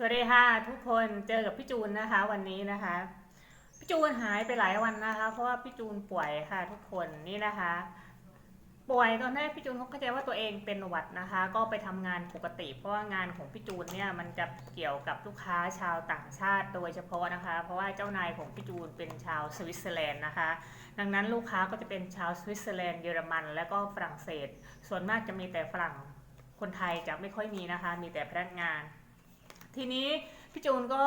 สวัสดีค่ะทุกคนเจอกับพี่จูนนะคะ วันนี้นะคะพี่จูนหายไปหลายวันนะคะ เพราะว่าพี่จูนป่วยค่ะ ทุกคนนี่นะคะ ป่วยตอนแรกพี่จูนเขาเข้าใจว่าตัวเองเป็นหวัดนะคะ ก็ไปทำงานปกติ เพราะว่างานของพี่จูนเนี่ยมันจะเกี่ยวกับลูกค้าชาวต่างชาติโดยเฉพาะนะคะ เพราะว่าเจ้านายของพี่จูนเป็นชาวสวิตเซอร์แลนด์นะคะ ดังนั้นลูกค้าก็จะเป็นชาวสวิตเซอร์แลนด์เยอรมัน และก็ฝรั่งเศส ส่วนมากจะมีแต่ฝรั่งคนไทยจะไม่ค่อยมีนะคะ มีแต่พนักงาน ทีนี้พี่จูนก็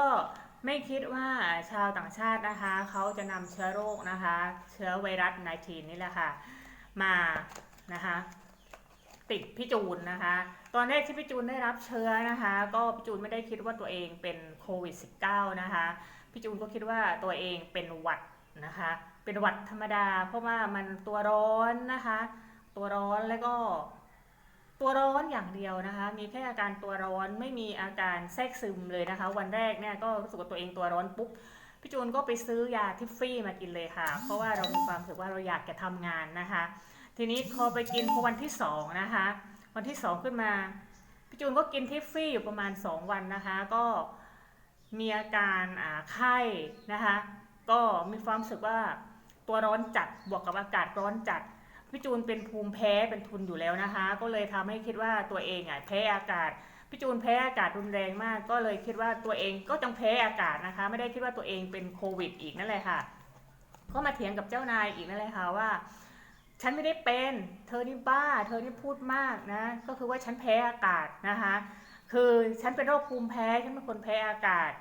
ไม่คิดว่าชาวต่างชาตินะคะ เขาจะนำเชื้อโรคนะคะ เชื้อไวรัส -19 นี่แหละค่ะ มานะคะติดพี่จูนนะคะ ตอนแรกที่พี่จูนได้รับเชื้อนะคะ ก็พี่จูนไม่ได้คิดว่าตัวเองเป็นโควิด -19 นะคะพี่จูนก็คิดว่าตัวเองเป็นหวัดนะคะ เป็นหวัดธรรมดา เพราะว่ามันตัวร้อนนะคะ ตัวร้อนแล้วก็ ตัวร้อนอย่างเดียวนะคะ มีแค่อาการตัวร้อนไม่มีอาการแทรกซึมเลยนะคะ วันแรกเนี่ยก็รู้สึกว่าตัวเองตัวร้อนปุ๊บพี่จูนก็ไปซื้อยาทิฟฟี่มากินเลยค่ะ เพราะว่าเรามีความรู้สึกว่าเราอยากจะทำงานนะคะ ทีนี้พอไปกินพอวันที่สองนะคะ วันที่สองขึ้นมาพี่จูนก็กินทิฟฟี่อยู่ประมาณ 2 วันนะคะ ก็มีอาการไข้นะคะ ก็มีความรู้สึกว่าตัวร้อนจัดบวกกับอากาศร้อนจัด พี่จูนเป็นภูมิแพ้เป็นทุนอยู่แล้วนะคะ ก็เลยทำให้คิดว่าตัวเองอะแพ้อากาศพี่จูนแพ้อากาศรุนแรงมาก ก็เลยคิดว่าตัวเองก็ต้องแพ้อากาศนะคะ ไม่ได้คิดว่าตัวเองเป็นโควิด อีกนั่นแหละค่ะ ก็มาเถียงกับเจ้านายอีกนั่นแหละค่ะว่า ฉันไม่ได้เป็น เธอนี่บ้า เธอนี่พูดมากนะ ก็คือว่าฉันแพ้อากาศนะคะ คือฉันเป็นโรคภูมิแพ้ ฉันเป็นคนแพ้อากาศ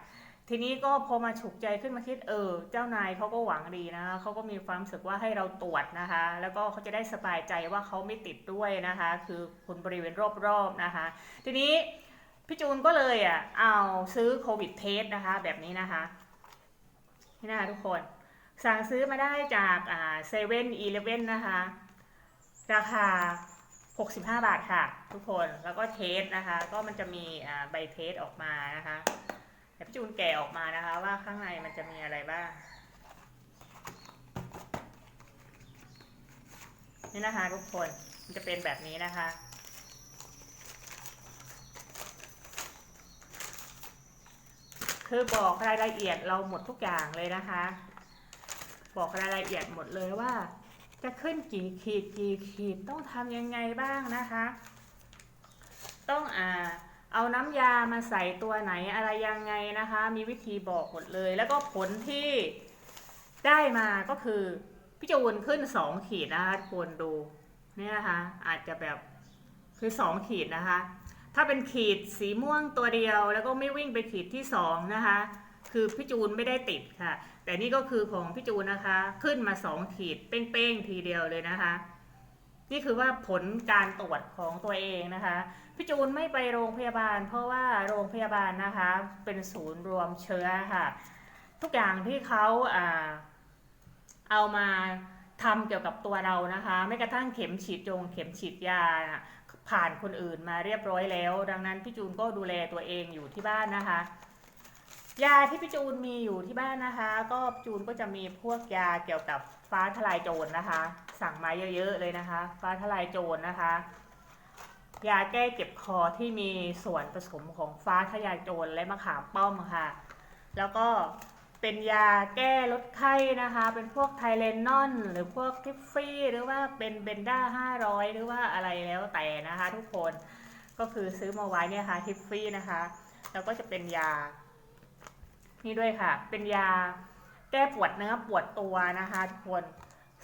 ทีนี้ก็พอมาฉุกใจขึ้นมาคิดเออ เจ้านายเขาก็หวังดีนะคะเขาก็มีความรู้สึกว่าให้เราตรวจนะคะ แล้วก็เขาจะได้สบายใจว่าเขาไม่ติดด้วยนะคะ คือคนบริเวณรอบๆนะคะ ทีนี้พี่จูนก็เลยอะเอาซื้อโควิดเทสนะคะ แบบนี้นะคะนี่นะคะทุกคนสั่งซื้อมาได้จากอ่าเซเว่นอีเลฟเว่นนะคะ ราคา 65 บาทค่ะ ทุกคนแล้วก็เทสนะคะ ก็มันจะมีใบเทสออกมานะคะ ดี๋ยวพี่จูนแกะออกมานะคะ ว่าข้างในมันจะมีอะไรบ้าง นี่นะคะทุกคน มันจะเป็นแบบนี้นะคะ คือบอกรายละเอียดเราหมดทุกอย่างเลยนะคะ บอกรายละเอียดหมดเลยว่า จะขึ้นกี่ขีดกี่ขีดต้องทำยังไงบ้างนะคะ ต้องอ่า เอาน้ำยามาใส่ตัวไหนอะไรยังไงนะคะ มีวิธีบอกหมดเลย แล้วก็ผลที่ได้มาก็คือพี่จูนขึ้นสองขีดนะคะทุกคนดูเนี่ยนะคะ อาจจะแบบคือสองขีดนะคะ ถ้าเป็นขีดสีม่วงตัวเดียวแล้วก็ไม่วิ่งไปขีดที่สองนะคะ คือพี่จูนไม่ได้ติดค่ะ แต่นี่ก็คือของพี่จูนนะคะ ขึ้นมาสองขีดเป้งๆทีเดียวเลยนะคะ นี่คือว่าผลการตรวจของตัวเองนะคะ พี่จูนไม่ไปโรงพยาบาล เพราะว่าโรงพยาบาลนะคะเป็นศูนย์รวมเชื้อค่ะ ทุกอย่างที่เขาเอามาทำเกี่ยวกับตัวเรานะคะ ไม่กระทั่งเข็มฉีดจงเข็มฉีดยาผ่านคนอื่นมาเรียบร้อยแล้ว ดังนั้นพี่จูนก็ดูแลตัวเองอยู่ที่บ้านนะคะ ยาที่พี่จูนมีอยู่ที่บ้านนะคะ ก็จูนก็จะมีพวกยาเกี่ยวกับฟ้าทลายโจรนะคะ สั่งมาเยอะๆเลยนะคะ ฟ้าทลายโจรนะคะ ยาแก้เจ็บคอที่มีส่วนผสมของฟ้าทลายโจรและมะขามป้อมค่ะ แล้วก็เป็นยาแก้ลดไข้นะคะ เป็นพวกไทเลนอน หรือพวกทิฟฟี่หรือว่าเป็นเบนด้าห้าร้อยหรือว่าอะไรแล้วแต่นะคะ ทุกคนก็คือซื้อมาไว้เนี่ยค่ะทิฟฟี่นะคะ แล้วก็จะเป็นยา นี่ด้วยค่ะ เป็นยาแก้ปวดเนื้อปวดตัวนะคะ ทุกคน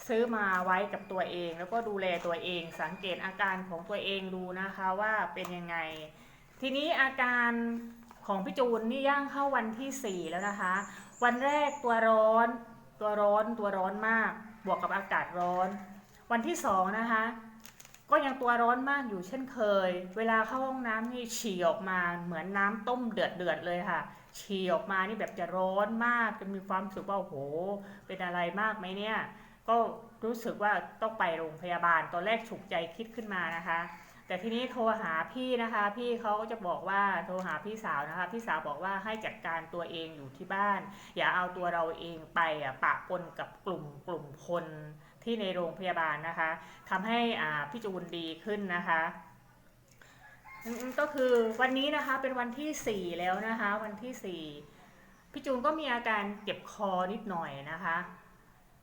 ซื้อมาไว้กับตัวเอง แล้วก็ดูแลตัวเอง สังเกตอาการของตัวเองดูนะคะว่าเป็นยังไง ทีนี้อาการของพี่จูนนี่ย่างเข้าวันที่ 4 แล้วนะคะ วันแรกตัวร้อน ตัวร้อนตัวร้อนมาก บวกกับอากาศร้อน วันที่สองนะคะก็ยังตัวร้อนมากอยู่เช่นเคย เวลาเข้าห้องน้ำนี่ฉี่ออกมาเหมือนน้ำต้มเดือดเดือดเลยค่ะ ฉี่ออกมานี่แบบจะร้อนมากจนมีความรู้สึกว่าโอ้โห เป็นอะไรมากไหมเนี่ย ก็รู้สึกว่าต้องไปโรงพยาบาล ตอนแรกฉุกใจคิดขึ้นมานะคะ แต่ทีนี้โทรหาพี่นะคะ พี่เขาก็จะบอกว่าโทรหาพี่สาวนะคะ พี่สาวบอกว่าให้จัดการตัวเองอยู่ที่บ้าน อย่าเอาตัวเราเองไปอะปะปนกับกลุ่มกลุ่มคนที่ในโรงพยาบาลนะคะทำให้อ่าพี่จูนดีขึ้นนะคะก็คือวันนี้นะคะเป็นวันที่สี่แล้วนะคะ วันที่สี่พี่จูนก็มีอาการเจ็บคอนิดหน่อยนะคะ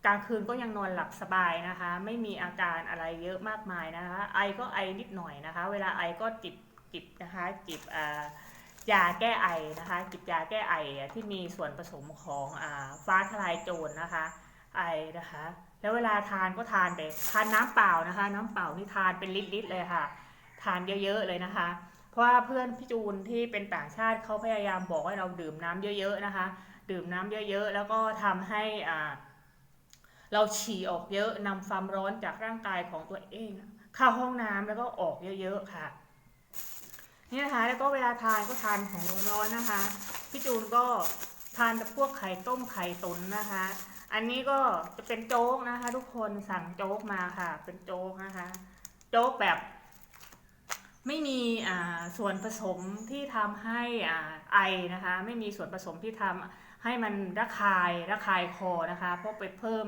กลางคืนก็ยังนอนหลับสบายนะคะ ไม่มีอาการอะไรเยอะมากมายนะคะ ไอก็ไอนิดหน่อยนะคะ เวลาไอก็จิบจิบนะคะจิบอ่ายาแก้ไอนะคะจิบยาแก้ไอที่มีส่วนผสมของอ่าฟ้าทลายโจรนะคะไอนะคะ แล้วเวลาทานก็ทานแต่ทานน้ำเปล่านะคะ น้ำเปล่านี่ทานเป็นลิตรๆเลยค่ะ ทานเยอะๆเลยนะคะ เพราะว่าเพื่อนพี่จูนที่เป็นต่างชาติเขาพยายามบอกให้เราดื่มน้ำเยอะ ๆนะคะ ดื่มน้ำเยอะ ๆ แล้วก็ทำให้อ่า เราฉี่ออกเยอะนำความร้อนจากร่างกายของตัวเองเข้าห้องน้ำแล้วก็ออกเยอะๆค่ะนี่นะคะแล้วก็เวลาทานก็ทานของร้อนๆนะคะพี่จูนก็ทานพวกไข่ต้มไข่ตุ๋นนะคะ อันนี้ก็จะเป็นโจ๊กนะคะ ทุกคนสั่งโจ๊กมาค่ะ เป็นโจ๊กนะคะ โจ๊กแบบ ไม่มีอ่าส่วนผสมที่ทำให้อ่าไอนะคะ ไม่มีส่วนผสมที่ทำ ให้มันระคายระคายคอนะคะเพราะไปเพิ่ม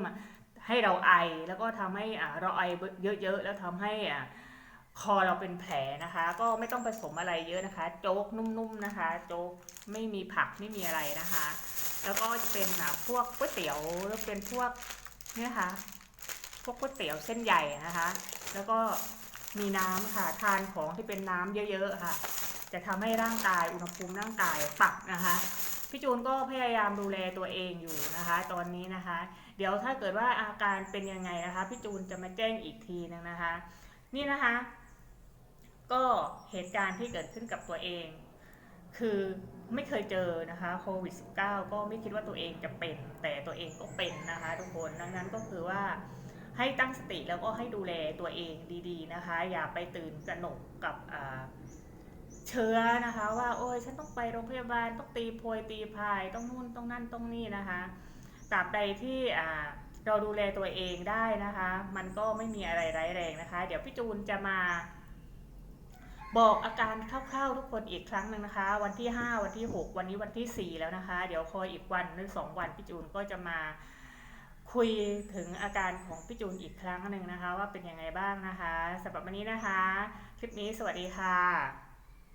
ให้เราไอแล้วก็ทำให้อ่าเราไอเยอะๆ แล้วทำให้อ่าคอเราเป็นแผลนะคะ ก็ไม่ต้องผสมอะไรเยอะนะคะ โจ๊กนุ่มๆนะคะ โจ๊กไม่มีผักไม่มีอะไรนะคะ แล้วก็จะเป็นพวกก๋วยเตี๋ยวแล้วเป็นพวกเนี่ยค่ะพวกก๋วยเตี๋ยวเส้นใหญ่นะคะ แล้วก็มีน้ำค่ะทานของที่เป็นน้ำเยอะๆค่ะ จะทำให้ร่างกายอุณหภูมิร่างกายปรับนะคะ พี่จูนก็พยายามดูแลตัวเองอยู่นะคะ ตอนนี้นะคะ เดี๋ยวถ้าเกิดว่าอาการเป็นยังไงนะคะ พี่จูนจะมาแจ้งอีกทีนึงนะคะ นี่นะคะ ก็เหตุการณ์ที่เกิดขึ้นกับตัวเอง คือไม่เคยเจอนะคะโควิด -19 ก็ไม่คิดว่าตัวเองจะเป็น แต่ตัวเองก็เป็นนะคะทุกคนดังนั้นก็คือว่าให้ตั้งสติแล้วก็ให้ดูแลตัวเองดีๆนะคะ อย่าไปตื่นตระหนกกับ เชื้อนะคะว่าโอ้ยฉันต้องไปโรงพยาบาลต้องตีโพยตีพายต้องนู่นต้องนั่นต้องนี่นะคะตราบใดที่เราดูแลตัวเองได้นะคะ มันก็ไม่มีอะไรร้ายแรงนะคะ เดี๋ยวพี่จูนจะมาบอกอาการคร่าวๆทุกคนอีกครั้งหนึ่งนะคะ วันที่ 5 วันที่ 6 วันนี้วันที่ 4 แล้วนะคะ เดี๋ยวคอยอีกวันหรือสองวันพี่จูนก็จะมาคุยถึงอาการของพี่จูนอีกครั้งหนึ่งนะคะ ว่าเป็นยังไงบ้างนะคะสำหรับวันนี้นะคะ คลิปนี้สวัสดีค่ะ